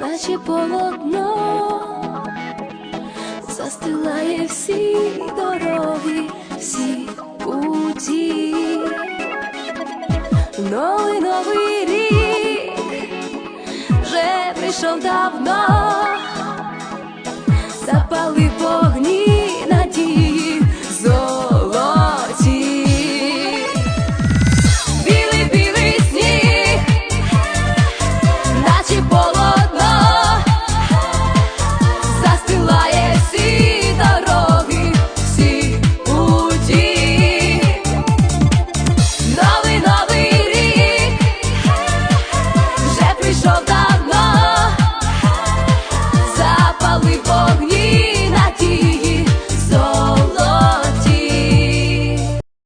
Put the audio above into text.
наче полотно, застилає всі дороги, всі путі. Новий новий рік вже прийшов давно,